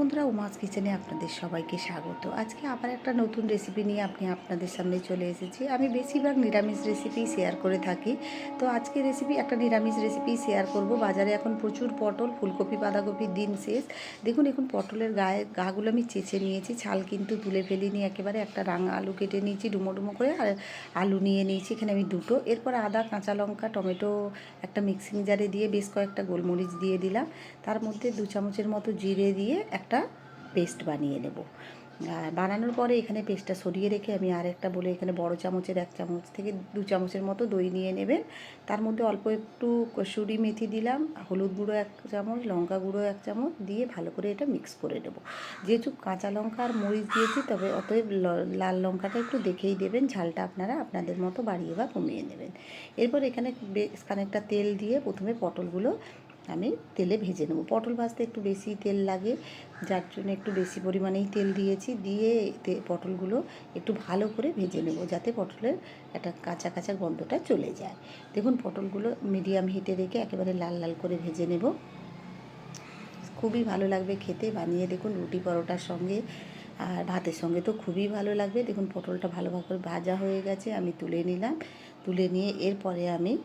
বন্ধুরা, উমাস কিচেনে আপনাদের সবাইকে স্বাগত। আজকে আবার একটা নতুন রেসিপি নিয়ে আপনি আপনাদের সামনে চলে এসেছি। আমি বেশিরভাগ নিরামিষ রেসিপি শেয়ার করে থাকি। তো আজকে রেসিপি একটা নিরামিষ রেসিপি শেয়ার করব। বাজারে এখন প্রচুর পটল, ফুলকপি বাঁধাকপির দিন শেষ। দেখুন, এখন পটলের গায়ে গাগুলো আমি চেঁচে নিয়েছি। ছাল কিন্তু তুলে ফেলিনি, একেবারে একটা রাঙা আলু কেটে নিয়েছি, ডুমো ডুমো করে, আর আলু নিয়ে নিয়েছি, এখানে আমি দুটো। এরপর আদা, কাঁচা লঙ্কা, টমেটো, একটা মিক্সিং জারে দিয়ে বেশ কয়েকটা গোলমরিচ দিয়ে দিলাম। তার মধ্যে দু চামচের মতো জিরে দিয়ে একটা পেস্ট বানিয়ে নেব। আর বানানোর পরে এখানে পেস্টটা সরিয়ে রেখে আমি আর একটা বলে এখানে বড় চামচের এক চামচ থেকে দু চামচের মতো দই নিয়ে নেবেন। তার মধ্যে অল্প একটু কসুরি মেথি দিলাম, হলুদ গুঁড়ো এক চামচ, লঙ্কা গুঁড়ো এক চামচ দিয়ে ভালো করে এটা মিক্স করে নেব। যেহেতু কাঁচা লঙ্কা আর মরিচ দিয়েছি, তবে অতএব লাল লঙ্কাটা একটু দেখেই দেবেন, ঝালটা আপনারা আপনাদের মতো বাড়িয়ে বা কমিয়ে নেবেন। এরপর এখানে বেশ খানিকটা তেল দিয়ে প্রথমে পটলগুলো আমি তেলে ভেজে নেব। পটল ভাজতে একটু বেশি তেল লাগে, যার জন্য একটু বেশি পরিমাণেই তেল দিয়েছি। দিয়ে পটলগুলো একটু ভালো করে ভেজে নেব, যাতে পটলের একটা কাঁচা কাঁচা গন্ধটা চলে যায়। দেখুন, পটলগুলো মিডিয়াম হিটে রেখে একেবারে লাল লাল করে ভেজে নেব। খুবই ভালো লাগবে খেতে। বানিয়ে দেখুন, রুটি পরোটার সঙ্গে আর ভাতের সঙ্গে তো খুবই ভালো লাগবে। দেখুন, পটলটা ভালোভাবে ভাজা হয়ে গেছে, আমি তুলে নিলাম। তুলে নিয়ে এরপরে আমি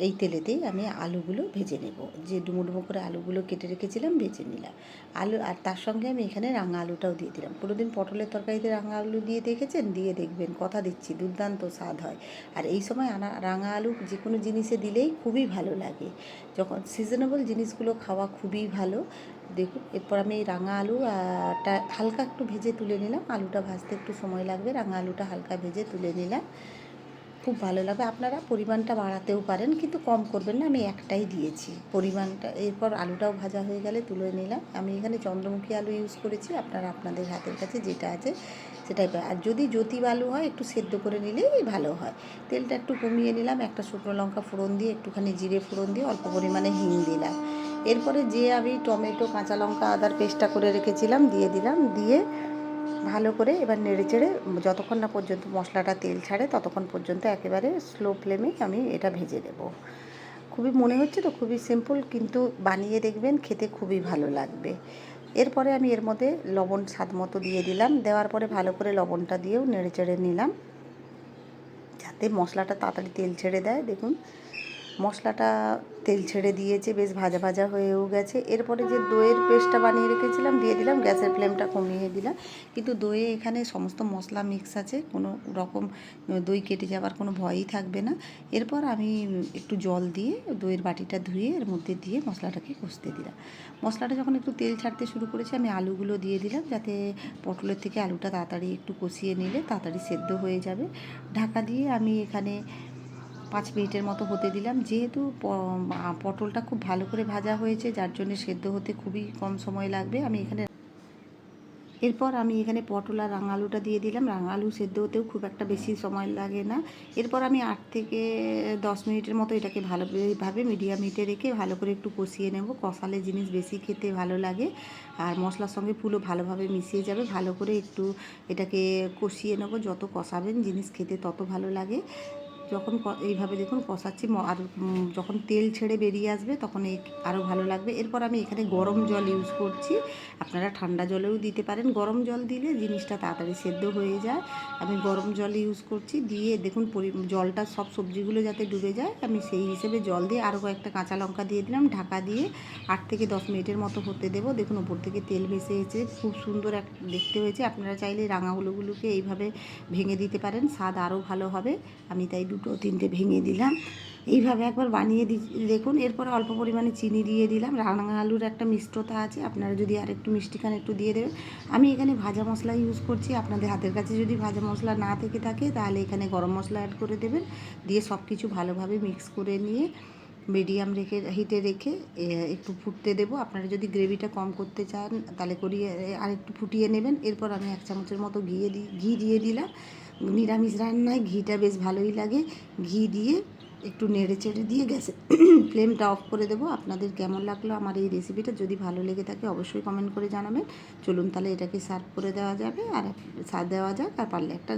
এই তেলেতেই আমি আলুগুলো ভেজে নেব। যে ডুমো ডুমো করে আলুগুলো কেটে রেখেছিলাম, ভেজে নিলাম। আলু, আর তার সঙ্গে আমি এখানে রাঙা আলুটাও দিয়ে দিলাম। কোনোদিন পটলের তরকারিতে রাঙা আলু দিয়ে দেখেছেন? দিয়ে দেখবেন, কথা দিচ্ছি, দুর্দান্ত স্বাদ হয়। আর এই সময় আনা, রাঙা আলু যে কোনো জিনিসে দিলেই খুবই ভালো লাগে। যখন সিজনেবল জিনিসগুলো খাওয়া খুবই ভালো। দেখুন, এরপর আমি এই রাঙা আলু আটা হালকা একটু ভেজে তুলে নিলাম। আলুটা ভাজতে একটু সময় লাগবে। রাঙা আলুটা হালকা ভেজে তুলে নিলাম। খুব ভালো লাগবে। আপনারা পরিমাণটা বাড়াতেও পারেন, কিন্তু কম করবেন না। আমি একটাই দিয়েছি। পরিমাণটা, এরপর আলুটাও ভাজা হয়ে গেলে তুলে নিলাম। আমি এখানে চন্দ্রমুখী আলু ইউজ করেছি। আপনারা আপনাদের হাতের কাছে যেটা আছে সেটাই। আর যদি জ্যোতি আলু হয়, একটু সেদ্ধ করে নিলেই ভালো হয়। তেলটা একটু কমিয়ে নিলাম। একটা শুকনো লঙ্কা ফোড়ন দিয়ে, একটুখানি জিরে ফোড়ন দিয়ে, অল্প পরিমাণে হিং দিলাম। এরপরে যে আমি টমেটো, কাঁচা লঙ্কা, আদার পেস্টটা করে রেখেছিলাম, দিয়ে দিলাম। দিয়ে ভালো করে এবার নেড়ে চেড়ে যতক্ষণ না পর্যন্ত মশলাটা তেল ছাড়ে ততক্ষণ পর্যন্ত একেবারে স্লো ফ্লেমে আমি এটা ভেজে দেব খুবই মনে হচ্ছে তো খুবই সিম্পল কিন্তু বানিয়ে দেখবেন খেতে খুবই ভালো লাগবে। এরপরে আমি এর মধ্যে লবণ স্বাদ মতো দিয়ে দিলাম, দেওয়ার পরে ভালো করে লবণটা দিয়েও নেড়ে চেড়ে নিলাম। যাতে মশলাটা তাড়াতাড়ি তেল ছেড়ে দেয়, দেখুন। মশলাটা তেল ছেড়ে দিয়েছে, বেশ ভাজা ভাজা হয়েও গেছে। এরপরে যে দইয়ের পেস্টটা বানিয়ে রেখেছিলাম, দিয়ে দিলাম, গ্যাসের ফ্লেমটা কমিয়ে দিলাম। কিন্তু দইয়ে এখানে সমস্ত মশলা মিক্স আছে, কোনো রকম দই কেটে যাওয়ার কোনো ভয়ই থাকবে না। এরপর আমি একটু জল দিয়ে দইয়ের বাটিটা ধুয়ে এর মধ্যে দিয়ে মশলাটাকে কষতে দিলাম। মশলাটা যখন একটু তেল ছাড়তে শুরু করেছে, আমি আলুগুলো দিয়ে দিলাম, যাতে পটলের থেকে আলুটা তাড়াতাড়ি একটু কষিয়ে নিলে তাড়াতাড়ি সেদ্ধ হয়ে যাবে। ঢাকা দিয়ে আমি এখানে পাঁচ মিনিটের মতো হতে দিলাম। যেহেতু পটলটা খুব ভালো করে ভাজা হয়েছে, যার জন্য সেদ্ধ হতে খুবই কম সময় লাগবে। আমি এখানে এরপর আমি এখানে পটল আর রাঙালুটা দিয়ে দিলাম। রাঙালু সেদ্ধ হতেও খুব একটা বেশি সময় লাগে না। এরপর আমি আট থেকে দশ মিনিটের মতো এটাকে ভালোভাবে মিডিয়াম হিটে রেখে ভালো করে একটু কষিয়ে নেব। কষালে জিনিস বেশি খেতে ভালো লাগে। আর মশলার সঙ্গে পুরো ভালোভাবে মিশিয়ে যাবে। ভালো করে একটু এটাকে কষিয়ে নেব। যত কষাবেন জিনিস খেতে তত ভালো লাগে। যখন এইভাবে দেখুন কষাচ্ছি আর যখন তেল ছেড়ে বেরিয়ে আসবে তখন এই আরও ভালো লাগবে। এরপর আমি এখানে গরম জল ইউজ করছি। আপনারা ঠান্ডা জলেও দিতে পারেন। গরম জল দিলে জিনিসটা তাড়াতাড়ি সেদ্ধ হয়ে যায়। আমি গরম জল ইউজ করছি দিয়ে দেখুন জলটা সব সবজিগুলো যাতে ডুবে যায়, আমি সেই হিসেবে জল দিয়ে আরও কয়েকটা কাঁচা লঙ্কা দিয়ে দিলাম। ঢাকা দিয়ে আট থেকে দশ মিনিটের মতো হতে দেবো। দেখুন ওপর থেকে তেল ভেসে এসে খুব সুন্দর এক, দেখতে হয়েছে। আপনারা চাইলে রাঙাগুলোগুলোকে এইভাবে ভেঙে দিতে পারেন। স্বাদ আরও ভালো হবে। আমি তাই দুটো তিনটে ভেঙে দিলাম। এইভাবে একবার বানিয়ে দি, দেখুন, এরপরে অল্প পরিমাণে চিনি দিয়ে দিলাম। রাঙা আলুর একটা মিষ্টতা আছে, আপনারা যদি আর একটু মিষ্টিখান একটু দিয়ে দেবেন। আমি এখানে ভাজা মশলা ইউজ করছি, আপনাদের হাতের কাছে যদি ভাজা মশলা না থেকে থাকে, তাহলে এখানে গরম মশলা অ্যাড করে দেবেন। দিয়ে সব কিছু ভালোভাবে মিক্স করে নিয়ে মিডিয়াম রেখে হিটে রেখে একটু ফুটতে দেবো। আপনারা যদি গ্রেভিটা কম করতে চান, তাহলে করিয়ে আর একটু ফুটিয়ে নেবেন। এরপর আমি এক চামচের মতো ঘিয়ে দি, ঘি দিয়ে দিলাম। নিরামিষ রান্নায় ঘিটা বেশ ভালোই লাগে। ঘি দিয়ে একটু নেড়ে চেড়ে দিয়ে গ্যাসে ফ্লেমটা অফ করে দেবো। আপনাদের কেমন লাগল আমার এই রেসিপিটা? যদি ভালো লেগে থাকে অবশ্যই কমেন্ট করে জানাবেন। চলুন তাহলে এটাকে সার্ভ করে দেওয়া যাবে। আর সার্ভ দেওয়া যাক আর পারলে একটা